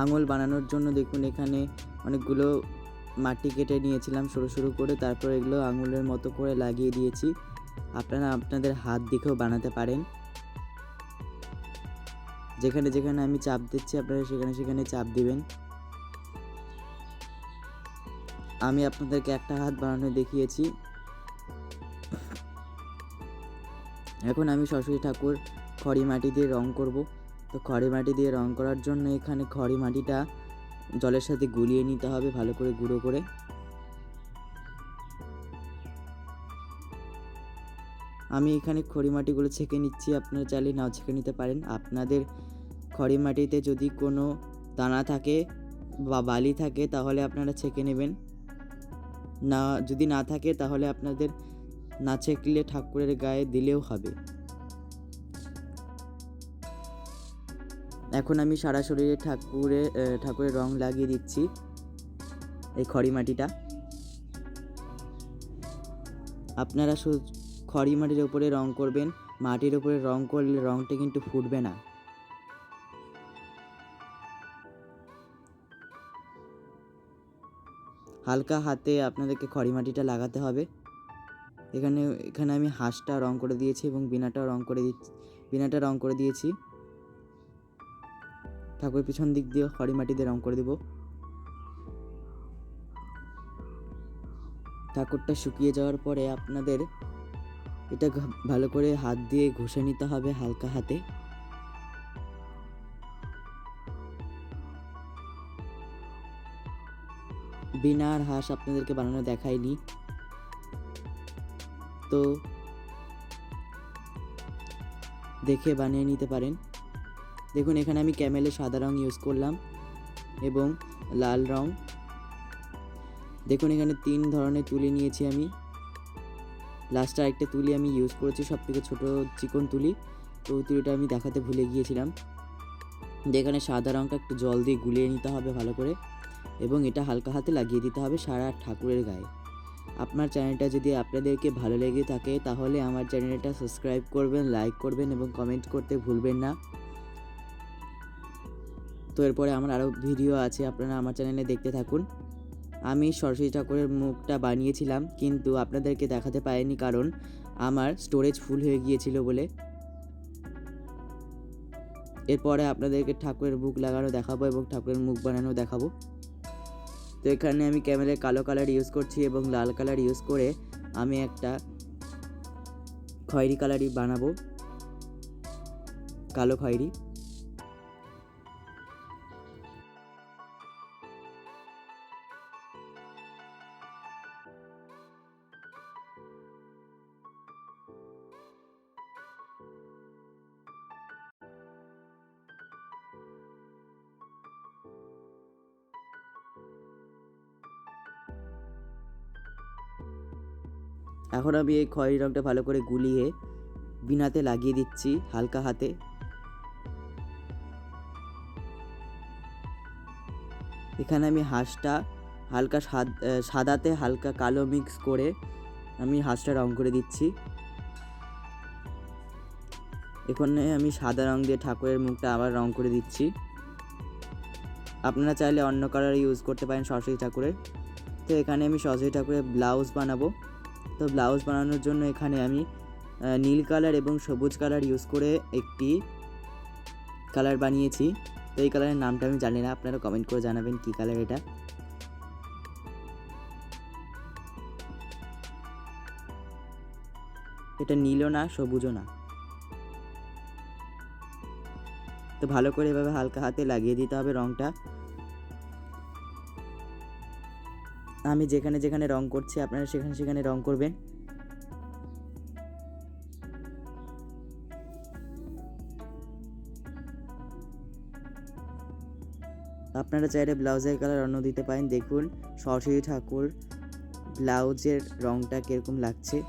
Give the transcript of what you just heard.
আঙুল বানানোর জন্য দেখুন এখানে অনেকগুলো মাটি কেটে নিয়েছিলাম সরু সরু করে, তারপর এগুলো আঙুলের মতো করে লাগিয়ে দিয়েছি। আপনারা আপনাদের হাত দেখেও বানাতে পারেন। যেখানে যেখানে আমি চাপ দিচ্ছি, আপনারা সেখানে সেখানে চাপ দিবেন। আমি আপনাদেরকে একটা হাত বানানো দেখিয়েছি। এখন আমি সরস্বতী ঠাকুর খড়ি মাটি দিয়ে রং করব। তো খড়ি মাটি দিয়ে রং করার জন্য এখানে খড়ি মাটিটা জলের সাথে গুলিয়ে নিতে হবে ভালো করে গুঁড়ো করে। আমি এখানে খড়ি মাটিগুলো ছেঁকে নিচ্ছি, আপনারা চাইলে নাও ছেঁকে নিতে পারেন। আপনাদের খড়ি মাটিতে যদি কোনো দানা থাকে বা বালি থাকে, তাহলে আপনারা ছেঁকে নেবেন। না, যদি না থাকে, তাহলে আপনাদের না ছেঁকলে ঠাকুরের গায়ে দিলেও হবে। এখন আমি সারা শরীরে ঠাকুরে ঠাকুরের রং লাগিয়ে দিচ্ছি এই খড়ি মাটিটা। আপনারা খড়ি মাটির উপরে রং করবেন, মাটির উপরে রং করলে রংটা কিন্তু ফুটবে না। হালকা হাতে আপনাদেরকে খড়ি মাটিটা লাগাতে হবে। এখানে এখানে আমি হাঁসটা রং করে দিয়েছি এবং বিনাটাও রং করে দিচ্ছি, বিনাটা রং করে দিয়েছি। ঠাকুর পিছন দিক দিয়ে খড়ি মাটি দিয়ে রং করে দেব। ঠাকুরটা শুকিয়ে যাওয়ার পরে আপনাদের এটা ভালো করে হাত দিয়ে ঘষে নিতে হবে হালকা হাতে। বিনা আর হাঁস আপনাদেরকে বানানো দেখায়নি তো দেখে বানিয়ে নিতে পারেন। দেখুন, এখানে আমি ক্যামেলের সাদা রং ইউজ করলাম এবং লাল রং। দেখুন, এখানে তিন ধরনের তুলি নিয়েছি আমি। লাস্টে আরেকটা তুলি আমি ইউজ করেছি সব থেকে ছোটো চিকন তুলি। তো ওই তুলিটা আমি দেখাতে ভুলে গিয়েছিলাম। যে এখানে সাদা রঙটা একটু জল দিয়ে গুলিয়ে নিতে হবে ভালো করে এবং এটা হালকা হাতে লাগিয়ে দিতে হবে সারা ঠাকুরের গায়ে। আপনার চ্যানেলটা যদি আপনাদেরকে ভালো লেগে থাকে তাহলে আমার চ্যানেলটা সাবস্ক্রাইব করবেন লাইক করবেন এবং কমেন্ট করতে ভুলবেন না। তো এরপরে আমার আরও ভিডিও আছে, আপনারা আমার চ্যানেলে দেখতে থাকুন। আমি সরস্বতী ঠাকুরের মুখটা বানিয়েছিলাম, কিন্তু আপনাদেরকে দেখাতে পারিনি কারণ আমার স্টোরেজ ফুল হয়ে গিয়েছিল বলে। এরপরে আপনাদেরকে ঠাকুরের মুখ লাগানো দেখাবো এবং ঠাকুরের মুখ বানানো দেখাবো। তো এখানে আমি ক্যামেরায় কালো কালার ইউজ করছি এবং লাল কালার ইউজ করে আমি একটা খয়েরি কালারই বানাবো। কালো খয়েরি। এখন আমি এই খয়েরি রঙটা ভালো করে গুলিয়ে বিনাতে লাগিয়ে দিচ্ছি হালকা হাতে। এখানে আমি হাঁসটা হালকা সাদ- সাদাতে হালকা কালো মিক্স করে আমি হাঁসটা রং করে দিচ্ছি। এখানে আমি সাদা রং দিয়ে ঠাকুরের মুখটা আবার রং করে দিচ্ছি। আপনারা চাইলে অন্য কালার ইউজ করতে পারেন সরস্বতী ঠাকুরের। তো এখানে আমি সরস্বতী ঠাকুরের ব্লাউজ বানাবো। তো ব্লাউজ বানানোর জন্য এখানে আমি নীল কালার এবং সবুজ কালার ইউজ করে একটি কালার বানিয়েছি। তো এই কালারের নামটা আমি জানি না, আপনারা কমেন্ট করে জানাবেন কী কালার এটা। এটা নীলও না, সবুজও না। তো ভালো করে এভাবে হালকা হাতে লাগিয়ে দিতে হবে রংটা। আমি যেখানে যেখানে রং করছি, আপনারা সেখানে সেখানে রং করবেন। আপনারা চাইলে ব্লাউজের কালার অন্য দিতে পারেন। দেখুন, সরস্বতী ঠাকুর ব্লাউজের রংটা কীরকম লাগছে।